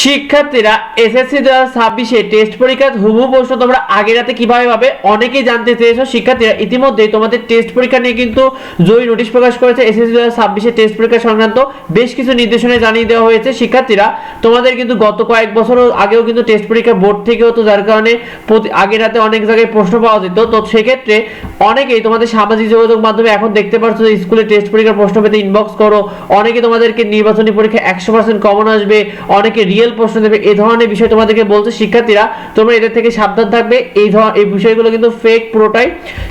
শিক্ষার্থীরা এসএসসি দু হাজার ছাব্বিশে টেস্ট পরীক্ষার হুবহু প্রশ্ন তোমরা আগে রাতে কীভাবে পাবে? অনেকেই জানতে চেয়েছো, শিক্ষার্থীরা ইতিমধ্যে তোমাদের টেস্ট পরীক্ষা নিয়ে কিন্তু জয়ী নোটিশ প্রকাশ করেছে। এসএসসি দু হাজার ছাব্বিশে টেস্ট পরীক্ষা সংক্রান্ত বেশ কিছু নির্দেশনা জানিয়ে দেওয়া হয়েছে। শিক্ষার্থীরা, তোমাদের কিন্তু গত কয়েক বছর আগেও কিন্তু টেস্ট পরীক্ষা বোর্ড থেকে হতো যার কারণে প্রতি- আগে রাতে অনেক জায়গায় প্রশ্ন পাওয়া যেত। তো সেক্ষেত্রে অনেকেই তোমাদের সামাজিক যোগাযোগ মাধ্যমে এখন দেখতে পাচ্ছ যে স্কুলে টেস্ট পরীক্ষার প্রশ্ন পেতে ইনবক্স করো। অনেকে তোমাদেরকে নির্বাচনী পরীক্ষা একশো পার্সেন্ট কমন আসবে। অনেকে রিয়েল প্রশ্ন দেবে এই ধরনের বিষয় তোমাদেরকে বলছে শিক্ষার্থীরা। তোমরা এদের থেকে সাবধান থাকবে, এই ধর, এই বিষয়গুলো কিন্তু ফেক পুরোটাই।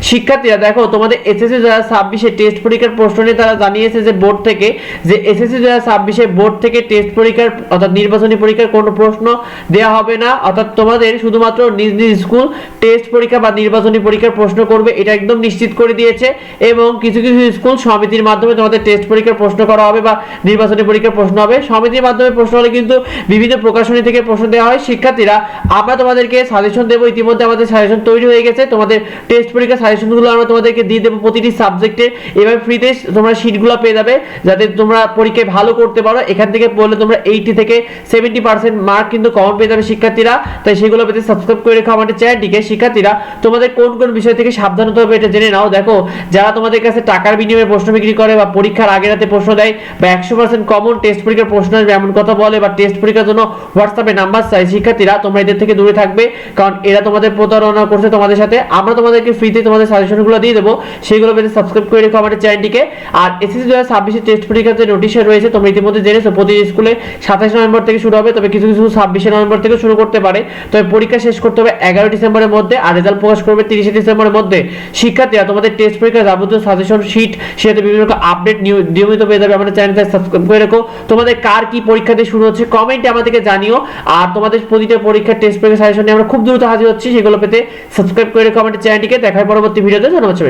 শিক্ষার্থীরা, দেখো, তোমাদের এসএসসি দু হাজার ছাব্বিশে টেস্ট পরীক্ষার প্রশ্ন নিয়ে তারা জানিয়েছে যে বোর্ড থেকে, যে এসএসসি দু হাজার ছাব্বিশে বোর্ড থেকে টেস্ট পরীক্ষার, অর্থাৎ নির্বাচনী পরীক্ষার কোনো প্রশ্ন দেওয়া হবে না। অর্থাৎ তোমাদের শুধুমাত্র নিজ নিজ স্কুল টেস্ট পরীক্ষা বা নির্বাচনী পরীক্ষার প্রশ্ন করবে, এটা একদম নিশ্চিত করে দিয়েছে। এবং কিছু কিছু স্কুল সমিতির মাধ্যমে তোমাদের টেস্ট পরীক্ষার প্রশ্ন করা হবে বা নির্বাচনী পরীক্ষার প্রশ্ন হবে। সমিতির মাধ্যমে প্রশ্ন হলে কিন্তু বিভিন্ন প্রকাশনী থেকে প্রশ্ন দেওয়া হয়, শিক্ষার্থীরা, আমরা তোমাদেরকে সাজেশন দেবো, ইতিমধ্যে আমাদের সাজেশন তৈরি হয়ে গেছে, তোমাদের টেস্ট পরীক্ষার সাজেশনগুলো আমরা তোমাদেরকে দিয়ে দেবো প্রতিটি সাবজেক্টে এভাবে ফ্রিতে তোমরা শিটগুলো পেয়ে যাবে, যাতে তোমরা পরীক্ষায় ভালো করতে পারো, এখান থেকে পড়লে তোমরা এইটি থেকে সেভেন্টি পার্সেন্ট মার্ক কিন্তু কমন পেয়ে যাবে শিক্ষার্থীরা, তাই সেগুলো পেতে সাবস্ক্রাইব করে রেখো আমাদের চ্যানেলটিকে শিক্ষার্থীরা, তোমাদের কোন কোন বিষয় থেকে সাবধান হবে এটা জেনে নাও, দেখো, যারা তোমাদের কাছে টাকার বিনিময়ে প্রশ্ন বিক্রি করে বা পরীক্ষার আগে রাতে প্রশ্ন দেয় বা একশো পার্সেন্ট কমন টেস্ট পরীক্ষার প্রশ্ন আসবে, এমন কথা বলে বা টেস্ট পরীক্ষার জন্য হোয়াটসঅ্যাপে নাম্বার, চাই শিক্ষার্থীরা তোমরা এদের থেকে দূরে থাকবে। কারণ এরা তোমাদের প্রতারণা করছে তোমাদের সাথে। আমরা তোমাদেরকে ফ্রিতে তোমাদের সাজেশনগুলো দিয়ে দেবো। সেগুলো পেতে সাবস্ক্রাইব করে রেখো আমাদের চ্যানেলটিকে আর এসএসসি দু হাজার ছাব্বিশের টেস্ট পরীক্ষার যে নোটিশ রয়েছে, তোমরা ইতিমধ্যে জেনেছো প্রতি স্কুলে সাতাশ নভেম্বর থেকে শুরু হবে, তবে কিছু কিছু ছাব্বিশে নভেম্বর থেকে শুরু করতে পারে। তবে পরীক্ষা শেষ করতে হবে এগারো ডিসেম্বরের মধ্যে আর রেজাল্ট প্রকাশ করবে তিরিশে ডিসেম্বরের মধ্যে। শিক্ষার্থীরা তোমাদের টেস্ট পরীক্ষার যাবতীয় সাজেশন শিট সেটা বিভিন্ন রকম আপডেট নিয়মিত পেয়ে যাবে। আমাদের চ্যানেলটা সাবস্ক্রাইব করে রেখো। তোমাদের কার কি পরীক্ষা দিয়ে শুরু হচ্ছে কমেন্টে আমাদেরকে জানিও। আর তোমাদের প্রতিটা পরীক্ষার টেস্ট পেপার সাজেশন নিয়ে আমরা খুব দ্রুত হাজির হচ্ছি। সেগুলো পেতে সাবস্ক্রাইব করে রেখো আমাদের চ্যানেলটিকে দেখার পরবর্তী ভিডিওতে ধন্যবাদ সবাই